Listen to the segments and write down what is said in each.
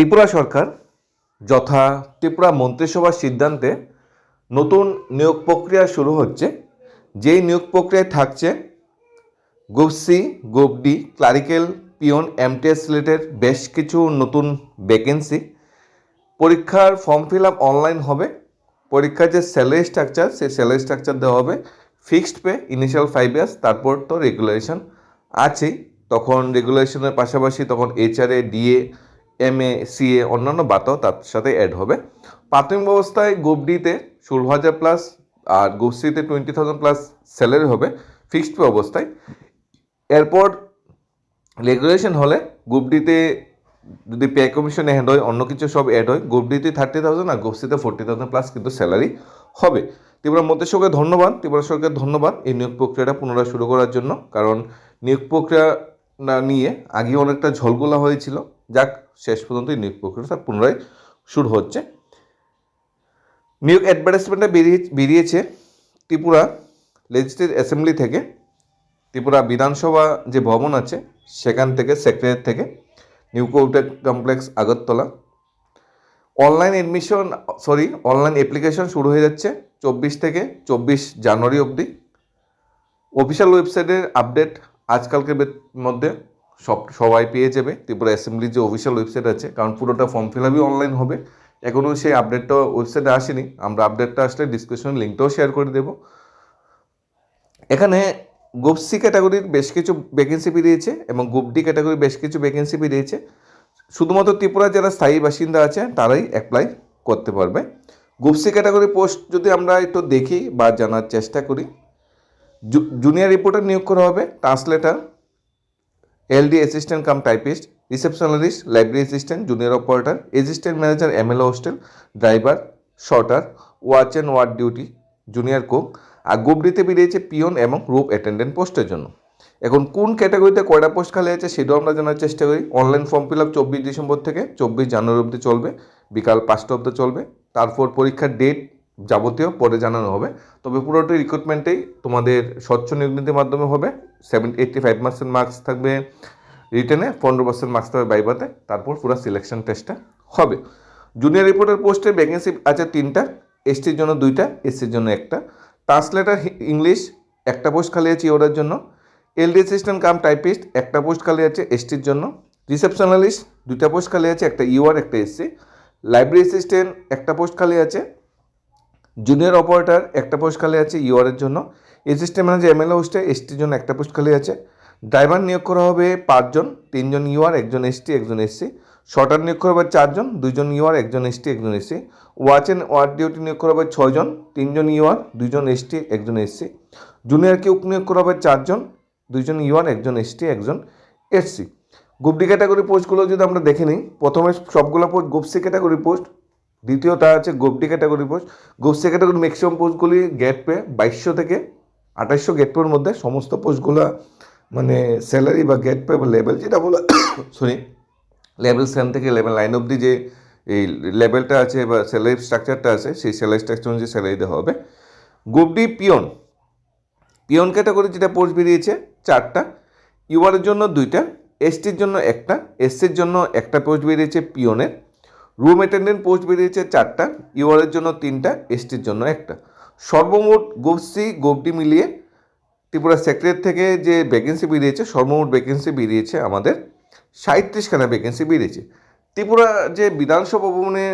ত্রিপুরা সরকার যথা ত্রিপুরা মন্ত্রিসভার সিদ্ধান্তে নতুন নিয়োগ প্রক্রিয়া শুরু হচ্ছে। যেই নিয়োগ প্রক্রিয়ায় থাকছে, group C, group D, clerical peon MTS সিলেটের বেশ কিছু নতুন ভ্যাকেন্সি পরীক্ষার ফর্ম ফিল আপ অনলাইন হবে। পরীক্ষার যে স্যালারি স্ট্রাকচার সেই স্যালারি স্ট্রাকচার দেওয়া হবে। Fixed pay initial five years তারপর তো রেগুলেশন আছেই। তখন রেগুলেশনের পাশাপাশি তখন HRA DA M A CA অন্যান্য বাতাও তার সাথে অ্যাড হবে। প্রাথমিক অবস্থায় গ্রুপ ডিতে ষোলো হাজার প্লাস আর group twenty thousand plus salary হবে ফিক্সড পে অবস্থায়। এরপর রেগুলেশন হলে গ্রুপ ডিতে যদি পে কমিশন অ্যাড হয়, অন্য কিছু সব অ্যাড হয়। গ্রুপ থার্টি থাউজেন্ড আর গ্রুপ সিতে ফোর্টি থাউজেন্ড প্লাস কিন্তু স্যালারি হবে। ত্রিপুরা মন্ত্রিসভাকে ধন্যবাদ। ত্রিপুরা সরকারকে ধন্যবাদ এই নিয়োগ প্রক্রিয়াটা পুনরায় শুরু করার জন্য। কারণ নিয়োগ প্রক্রিয়া নিয়ে আগে অনেকটা ঝলগুলা হয়েছিল। যাক, শেষ পর্যন্ত নিয়োগ প্রক্রিয়াটা পুনরায় শুরু হচ্ছে। নিয়োগ অ্যাডভার্টাইজমেন্টটা বেরিয়ে, বেরিয়েছে ত্রিপুরা লেজিসলেটিভ অ্যাসেম্বলি থেকে। ত্রিপুরা বিধানসভা যে ভবন আছে, সেখান থেকে সেক্রেটারি থেকে new কোর্টেড complex Agartala. Online admission sorry online application শুরু হয়ে যাচ্ছে চব্বিশ থেকে চব্বিশ জানুয়ারি অবধি। অফিসিয়াল ওয়েবসাইটের আপডেট আজকালকের মধ্যে। সব সবাই পেয়ে যাবে। ত্রিপুরা অ্যাসেম্বলির যে অফিসিয়াল ওয়েবসাইট আছে, কারণ পুরোটা ফর্ম ফিল আপই অনলাইন হবে। এখনও সেই আপডেটটা ওয়েবসাইটে আসেনি। আমরা আপডেটটা আসলে ডিসক্রিপশন লিঙ্কটাও শেয়ার করে দেবো। এখানে গ্রুপ সি ক্যাটাগরির বেশ কিছু ভ্যাকেন্সি বেরিয়েছে এবং গ্রুপ ডি ক্যাটাগরির বেশ কিছু ভ্যাকেন্সি বেরিয়েছে। শুধুমাত্র ত্রিপুরা যারা স্থায়ী বাসিন্দা আছে তারাই অ্যাপ্লাই করতে পারবে। গ্রুপ সি ক্যাটাগরি পোস্ট যদি আমরা একটু দেখি বা জানার চেষ্টা করি জুনিয়র রিপোর্টার নিয়োগ করা হবে translator LD assistant cum typist receptionist library assistant junior operator assistant manager MLA hostel driver sorter watch and ward duty junior cook R group ডিতে বেরিয়েছে পিয়ন এবং গ্রুপ অ্যাটেন্ডেন্ট পোস্টের জন্য। এখন কোন ক্যাটাগরিতে কয়টা পোস্ট খালি আছে সেটাও আমরা জানার চেষ্টা করি। অনলাইন ফর্ম ফিল আপ চব্বিশ ডিসেম্বর থেকে চব্বিশ জানুয়ারি অবধি চলবে, বিকাল পাঁচটা অবধি চলবে। তারপর পরীক্ষার ডেট যাবতীয় পরে জানানো হবে। তবে পুরোটাই রিক্রুটমেন্টেই তোমাদের স্বচ্ছ নিয়োগ নীতির মাধ্যমে হবে। Seven eighty five percent marks থাকবে রিটেনে পনেরো পার্সেন্ট মার্কস থাকবে বাইবাতে তারপর পুরো সিলেকশন টেস্টটা হবে। জুনিয়র রিপোর্টার পোস্টে ভ্যাকেন্সি আছে তিনটা এসটির জন্য দুইটা এসসির জন্য একটা। ট্রান্সলেটার ইংলিশ একটা পোস্ট খালি আছে ওটার জন্য। এলডি অ্যাসিস্ট্যান্ট কাম টাইপিস্ট একটা পোস্ট খালি আছে এসটির জন্য। রিসেপশনালিস্ট দুইটা পোস্ট খালি আছে, একটা ইউআর একটা এসসি লাইব্রেরি অ্যাসিস্ট্যান্ট একটা পোস্ট খালি আছে জুনিয়র অপারেটর একটা পোস্ট খালি আছে ইউআরের জন্য। অ্যাসিস্ট্যান্ট ম্যানেজার এমএলএ হোস্টে এসটির জন্য একটা পোস্ট খালি আছে। ড্রাইভার নিয়োগ করা হবে পাঁচজন, তিনজন ইউআর, একজন এসটি একজন এসসি শর্টার নিয়োগ করা হবে চারজন, দুইজন ইউআর, একজন এসটি একজন SC watch and ward duty নিয়োগ করা হবে ছয়জন, তিনজন ইউআর, দুইজন এসটি একজন এসসি জুনিয়র কিউক নিয়োগ করা হবে চারজন, দুইজন ইউআর, একজন এসটি একজন এসসি গ্রুপ ডি ক্যাটাগরি পোস্টগুলো যদি আমরা দেখে নিই, প্রথমে সবগুলো post group C category post দ্বিতীয়টা আছে group D category post group C category maximum পোস্টগুলি gate pay বাইশশো থেকে আঠাশশো গেট পের মধ্যে সমস্ত পোস্টগুলো মানে স্যালারি বা গেট পে বা লেভেল যেটা বলো সরি লেভেল সেভেন থেকে লেভেল নাইন অবধি যে এই লেভেলটা আছে বা স্যালারি স্ট্রাকচারটা আছে, সেই স্যালারি স্ট্রাকচার অনুযায়ী স্যালারি দেওয়া হবে। Group D peon peon category যেটা পোস্ট বেরিয়েছে, চারটা। ইউআরের জন্য দুইটা এসটির জন্য একটা এসসির জন্য একটা পোস্ট বেরিয়েছে পিয়নের রুম অ্যাটেন্ডেন্ট পোস্ট বেরিয়েছে চারটা ইউআরের জন্য তিনটা এসটির জন্য একটা। সর্বমোট গ্রুপ সি গ্রুপ মিলিয়ে ত্রিপুরা সেক্রেটারি থেকে যে ভ্যাকেন্সি বেরিয়েছে, সর্বমোট ভ্যাকেন্সি বেরিয়েছে আমাদের সাঁত্রিশখানা ভ্যাকেন্সি বেরিয়েছে। ত্রিপুরা যে বিধানসভা ভবনে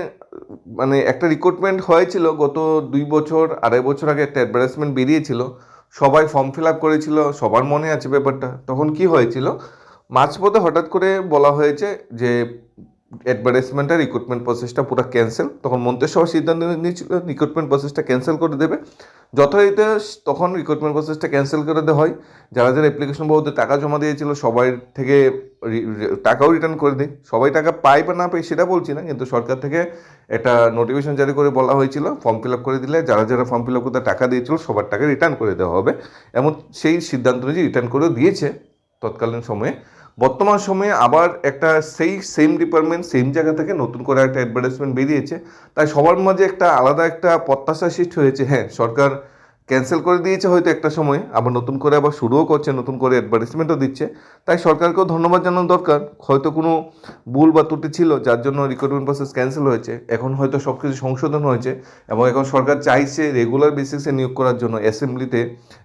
মানে একটা রিক্রুটমেন্ট হয়েছিল, গত দুই বছর, আড়াই বছর আগে একটা অ্যাডভার্টাইজমেন্ট বেরিয়েছিল, সবাই ফর্ম ফিল আপ করেছিল, সবার মনে আছে ব্যাপারটা। তখন কি হয়েছিল? মাঝপথে হঠাৎ করে বলা হয়েছে যে অ্যাডভার্টাইজমেন্টের রিক্রুটমেন্ট প্রসেসটা পুরো ক্যান্সেল তখন মন্ত্রিসভা সিদ্ধান্ত নিয়েছিল রিক্রুটমেন্ট প্রসেসটা ক্যান্সেল করে দেবে। যথারীতি তখন রিক্রুটমেন্ট প্রসেসটা ক্যান্সেল করে দেওয়া হয়। যারা যারা অ্যাপ্লিকেশন বহুতে টাকা জমা দিয়েছিল, সবাই থেকে টাকাও রিটার্ন করে দেয়। সবাই টাকা পায় বা না পায় সেটা বলছি না, কিন্তু সরকার থেকে একটা নোটিফিকেশন জারি করে বলা হয়েছিল। ফর্ম ফিল আপ করে দিলে যারা যারা ফর্ম ফিল আপ করতে টাকা দিয়েছিল, সবার টাকা রিটার্ন করে দেওয়া হবে। এমন সেই সিদ্ধান্ত অনুযায়ী রিটার্ন করেও দিয়েছে। তৎকালীন সময়ে বর্তমান সময়ে আবার একটা সেই সেম ডিপার্টমেন্ট সেম জায়গা থেকে নতুন করে একটা অ্যাডভার্টাইজমেন্ট বেরিয়েছে। তাই সবার মাঝে একটা আলাদা একটা প্রত্যাশা সৃষ্টি হয়েছে। হ্যাঁ সরকার ক্যান্সেল করে দিয়েছে হয়তো একটা সময়, আবার নতুন করে আবার শুরুও করছে, নতুন করে অ্যাডভার্টিসমেন্টও দিচ্ছে। তাই সরকারকেও ধন্যবাদ জানানো দরকার। হয়তো কোনো ভুল বা ত্রুটি ছিল, যার জন্য রিক্রুটমেন্ট প্রসেস ক্যান্সেল হয়েছে। এখন হয়তো সব কিছু সংশোধন হয়েছে এবং এখন সরকার চাইছে রেগুলার বেসিসে নিয়োগ করার জন্য অ্যাসেম্বলিতে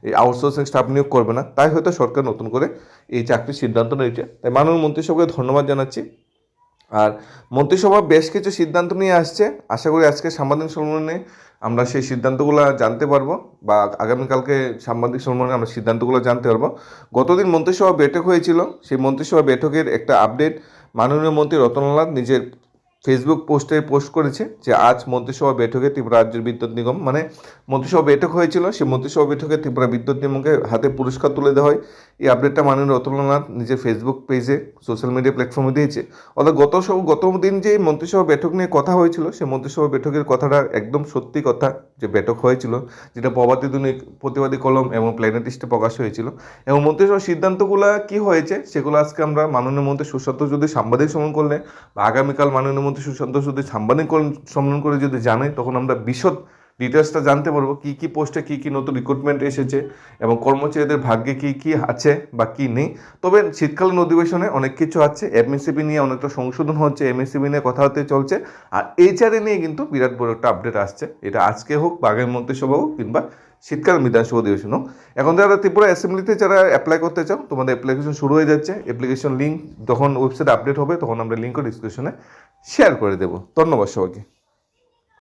এই আউটসোর্সিং স্টাফ নিয়োগ করবে না। তাই হয়তো সরকার নতুন করে এই চাকরির সিদ্ধান্ত নিয়েছে। তাই মাননীয় মন্ত্রিসভাকে ধন্যবাদ জানাচ্ছি। আর মন্ত্রিসভা বেশ কিছু সিদ্ধান্ত নিয়ে আসছে। আশা করি আজকে সাংবাদিক সম্মেলনে আমরা সেই সিদ্ধান্তগুলো জানতে পারব বা আগামীকালকে সাংবাদিক সম্মেলনে আমরা সিদ্ধান্তগুলো জানতে পারব। গতদিন মন্ত্রিসভা বৈঠক হয়েছিল। সেই মন্ত্রিসভা বৈঠকের একটা আপডেট মাননীয় মন্ত্রী রতনলাল নিজের ফেসবুক পোস্টে পোস্ট করেছে যে, আজ মন্ত্রিসভা বৈঠকে ত্রিপুরা রাজ্যের বিদ্যুৎ নিগম মানে মন্ত্রিসভা বৈঠক হয়েছিল, সেই মন্ত্রিসভা বৈঠকে ত্রিপুরা বিদ্যুৎ নিগমকে হাতে পুরস্কার তুলে দেওয়া হয়। এই আপডেটটা মাননীয় রতনলাল নিজের ফেসবুক পেজে সোশ্যাল মিডিয়া প্ল্যাটফর্মে দিয়েছে। অর্থাৎ গত সব, গত দিন যে মন্ত্রিসভা বৈঠক নিয়ে কথা হয়েছিল, সেই মন্ত্রিসভা বৈঠকের কথাটা একদম সত্যি কথা যে বৈঠক হয়েছিল, যেটা প্রবাদী প্রতিবাদী কলম এবং প্ল্যানেটিস্টে প্রকাশ হয়েছিল। এবং মন্ত্রিসভার সিদ্ধান্তগুলো কি হয়েছে, সেগুলো আজকে আমরা মাননীয় মন্ত্রী সুশান্ত যদি সাংবাদিক সম্মেলন করলে বা আগামীকাল মাননীয় মন্ত্রী সুশান্ত যদি সাংবাদিক সম্মেলন করে যদি জানাই তখন আমরা বিশদ ডিটেলসটা জানতে পারব, কী কী পোস্টে কী কী নতুন রিক্রুটমেন্ট এসেছে এবং কর্মচারীদের ভাগ্যে কী কী আছে বা কী নেই। তবে শীতকালীন অধিবেশনে অনেক কিছু আছে এমএসসিবি নিয়ে অনেকটা সংশোধন হচ্ছে এমএসসিবি নিয়ে কথা হতে চলছে, আর এইচআরএ নিয়ে কিন্তু বিরাট বড় একটা আপডেট আসছে। এটা আজকে হোক বা আগামী মন্ত্রিসভা হোক কিংবা শীতকালীন বিধানসভা অধিবেশন হোক এখন যারা ত্রিপুরা অ্যাসেম্বলিতে যারা অ্যাপ্লাই করতে চাও, তোমাদের অ্যাপ্লিকেশন শুরু হয়ে যাচ্ছে অ্যাপ্লিকেশন লিঙ্ক যখন ওয়েবসাইট আপডেট হবে, তখন আমরা লিঙ্কও ডিসক্রিপশনে শেয়ার করে দেবো। ধন্যবাদ সবাইকে।